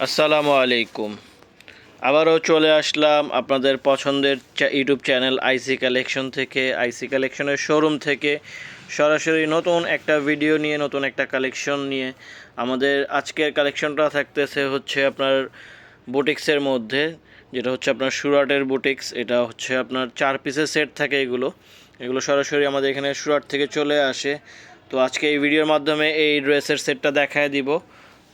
আসসালামু আলাইকুম। আবারও চলে আসলাম আপনাদের পছন্দের ইউটিউব চ্যানেল আইসি কালেকশন থেকে। আইসি কালেকশনের শোরুম থেকে সরাসরি নতুন একটা ভিডিও নিয়ে, নতুন একটা কালেকশন নিয়ে আমাদের আজকের কালেকশনটা থাকতেছে হচ্ছে আপনার বুটিক্সের মধ্যে। যেটা হচ্ছে আপনার সুরাটের বুটিক্স, এটা হচ্ছে আপনার চার পিসের সেট থাকে এগুলো। এগুলো সরাসরি আমাদের এখানে সুরাট থেকে চলে আসে। তো আজকে এই ভিডিওর মাধ্যমে এই ড্রেসের সেটটা দেখায় দিব।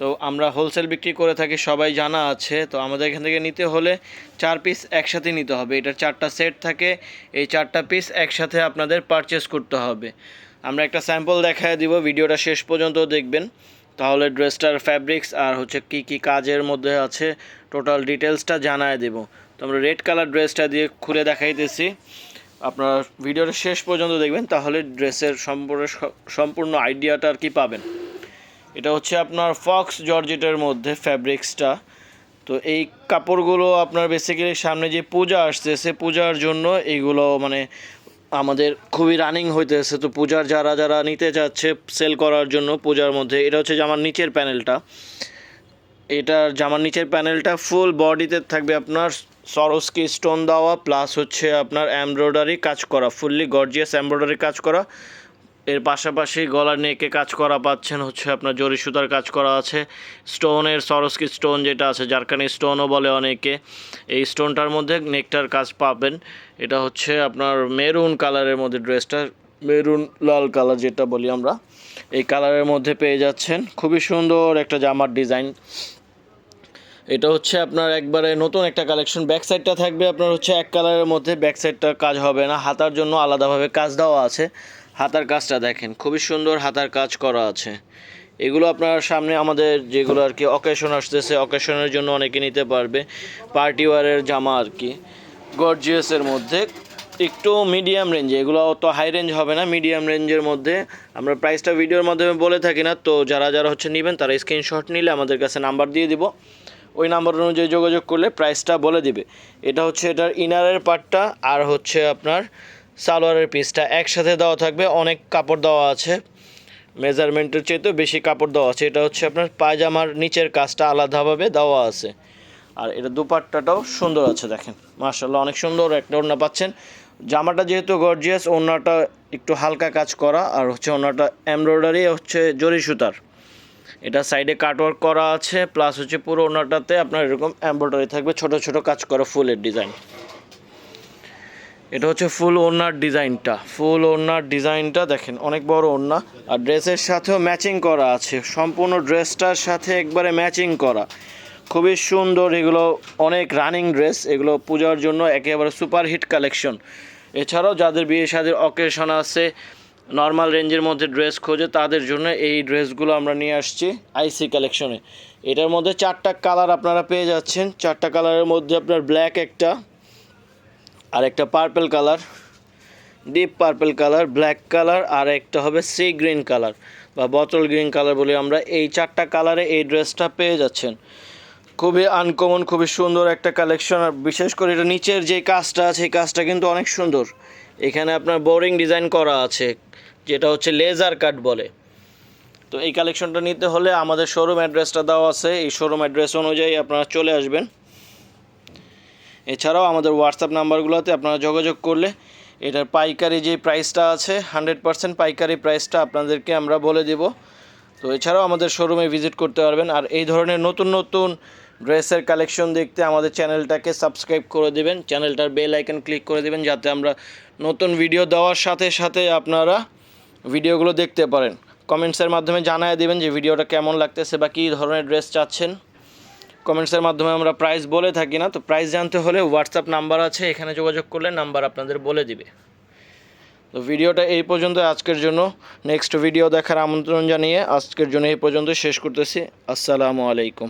তো আমরা হোলসেল বিক্রি করে থাকি, সবাই জানা আছে। তো আমাদের এখান থেকে নিতে হলে চার পিস একসাথে নিতে হবে। এটার চারটা সেট থাকে, এই চারটা পিস একসাথে আপনাদের পারচেস করতে হবে। আমরা একটা স্যাম্পল দেখায় দিব, ভিডিওটা শেষ পর্যন্ত দেখবেন। তাহলে ড্রেসটার ফ্যাব্রিক্স আর হচ্ছে কি কি কাজের মধ্যে আছে টোটাল ডিটেলসটা জানায় দেব। তো আমরা রেড কালার ড্রেসটা দিয়ে খুলে দেখাইতেছি। আপনারা ভিডিওটা শেষ পর্যন্ত দেখবেন, তাহলে ড্রেসের সম্পূর্ণ সম্পূর্ণ আইডিয়াটা আর কি পাবেন। এটা হচ্ছে আপনার ফক্স জর্জেটের মধ্যে ফ্যাব্রিক্সটা তো এই কাপড়গুলো আপনার বেসিক্যালি সামনে যে পূজা আসতেছে, পূজার জন্য এইগুলো মানে আমাদের খুবই রানিং হইতেছে। তো পূজার যারা যারা নিতে চাচ্ছে সেল করার জন্য পূজার মধ্যে, এটা হচ্ছে জামার নিচের প্যানেলটা এটার জামার নিচের প্যানেলটা ফুল বডিতে থাকবে আপনার সরস্কি স্টোন দেওয়া প্লাস হচ্ছে আপনার এমব্রয়ডারি কাজ করা ফুললি গর্জিয়াস এমব্রয়ডারি কাজ করা। এর পাশাপাশি গলার নেকে কাজ করা পাচ্ছেন হচ্ছে আপনার জরি সুতার কাজ করা আছে। স্টোনের সরস্কি স্টোন যেটা আছে, জারকানি স্টোনও বলে অনেকে। এই স্টোনটার মধ্যে নেকটার কাজ পাবেন। এটা হচ্ছে আপনার মেরুন কালারের মধ্যে ড্রেসটা, মেরুন লাল কালার যেটা বলি আমরা। এই কালারের মধ্যে পেয়ে যাচ্ছেন। খুবই সুন্দর একটা জামার ডিজাইন। এটা হচ্ছে আপনার একবারে নতুন একটা কালেকশন। ব্যাক সাইডটা থাকবে আপনার হচ্ছে এক কালারের মধ্যে। ব্যাক সাইডটা কাজ হবে না। হাতার জন্য আলাদাভাবে কাজ দেওয়া আছে। হাতার কাজটা দেখেন, খুবই সুন্দর হাতার কাজ করা আছে। এগুলো আপনার সামনে আমাদের যেগুলো আর কি অকেশন আসতেছে অকেশনের জন্য অনেকে নিতে পারবে। পার্টি ওয়ারের জামা আর কি। গর্জিয়াসের মধ্যে একটু মিডিয়াম রেঞ্জে এগুলো অত হাই রেঞ্জ হবে না মিডিয়াম রেঞ্জের মধ্যে। আমরা প্রাইসটা ভিডিওর মাধ্যমে বলে থাকি না, তো যারা যারা হচ্ছে নেবেন, তারা স্ক্রিনশট নিলে আমাদের কাছে নাম্বার দিয়ে দিব। ওই নাম্বার অনুযায়ী যোগাযোগ করলে প্রাইসটা বলে দিবে। এটা হচ্ছে এটার ইনারের পার্টটা আর হচ্ছে আপনার সালোয়ারের পিসটা একসাথে দেওয়া থাকবে, অনেক কাপড় দেওয়া আছে। মেজারমেন্টের চেয়েতেও বেশি কাপড় দেওয়া আছে। এটা হচ্ছে আপনার পায়জামার নিচের কাজটা আলাদাভাবে দেওয়া আছে। আর এটা দুপাট্টাটাও সুন্দর আছে, দেখেন। মার্শাল্লাহ অনেক সুন্দর একটা ওড়না পাচ্ছেন। জামাটা যেহেতু গর্জিয়াস ওড়নাটা একটু হালকা কাজ করা। আর হচ্ছে ওড়নাটা এমব্রয়ডারি হচ্ছে জরি সুতার। এটা সাইডে কাটওয়ার্ক করা আছে প্লাস হচ্ছে পুরো ওড়নাটাতে আপনার এরকম এমব্রয়ডারি থাকবে, ছোট ছোট কাজ করা ফুলের ডিজাইন এটা হচ্ছে ফুল ওড়নার ডিজাইনটা। ফুল ওড়নার ডিজাইনটা দেখেন, অনেক বড় ওড়না। আর ড্রেসের সাথেও ম্যাচিং করা আছে। সম্পূর্ণ ড্রেসটার সাথে একবারে ম্যাচিং করা। খুবই সুন্দর এগুলো, অনেক রানিং ড্রেস। এগুলো পূজার জন্য একেবারে সুপার হিট কালেকশন। এছাড়াও যাদের বিয়ে শাদির অকেশন আছে, নর্মাল রেঞ্জের মধ্যে ড্রেস খোঁজে, তাদের জন্য এই ড্রেসগুলো আমরা নিয়ে আসছি আইসি কালেকশনে। এটার মধ্যে চারটা কালার আপনারা পেয়ে যাচ্ছেন। চারটা কালারের মধ্যে আপনার ব্ল্যাক একটা আর একটা purple colour deep purple colour black colour আর একটা হবে সি গ্রিন কালার বা বটল গ্রিন কালার বলি আমরা এই চারটা কালারে এই ড্রেসটা পেয়ে যাচ্ছেন। খুবই আনকমন খুবই সুন্দর একটা কালেকশন আর বিশেষ করে এটা নিচের যে কাজটা আছে, এই কাজটা কিন্তু অনেক সুন্দর। এখানে আপনার বোরিং ডিজাইন করা আছে, যেটা হচ্ছে লেজার কাট বলে। তো এই কালেকশনটা নিতে হলে আমাদের শোরুম অ্যাড্রেসটা দেওয়া আছে, এই শোরুম অ্যাড্রেস অনুযায়ী আপনারা চলে আসবেন। এছাড়াও আমাদের হোয়াটসঅ্যাপ নাম্বারগুলোতে আপনারা যোগাযোগ করলে এটার পাইকারি যে প্রাইসটা আছে হান্ড্রেড পার্সেন্ট পাইকারি প্রাইসটা আপনাদেরকে আমরা বলে দেব। তো এছাড়াও আমাদের শোরুমে ভিজিট করতে পারবেন। আর এই ধরনের নতুন নতুন ড্রেসের কালেকশন দেখতে আমাদের চ্যানেলটাকে সাবস্ক্রাইব করে দেবেন। চ্যানেলটার বেল আইকন ক্লিক করে দেবেন, যাতে আমরা নতুন ভিডিও দেওয়ার সাথে সাথে আপনারা ভিডিওগুলো দেখতে পারেন। কমেন্টসের মাধ্যমে জানায় দেবেন যে, ভিডিওটা কেমন লাগতেছে বা কী ধরনের ড্রেস চাচ্ছেন? কমেন্টসের মাধ্যমে আমরা প্রাইস বলে থাকি না, তো প্রাইস জানতে হলে হোয়াটসঅ্যাপ নাম্বার আছে, এখানে যোগাযোগ করলে নাম্বার আপনাদের বলে দিবে। তো ভিডিওটা এই পর্যন্ত, আজকের জন্য। নেক্সট ভিডিও দেখার আমন্ত্রণ জানিয়ে আজকের জন্য এই পর্যন্ত শেষ করতেছি। আসসালামু আলাইকুম।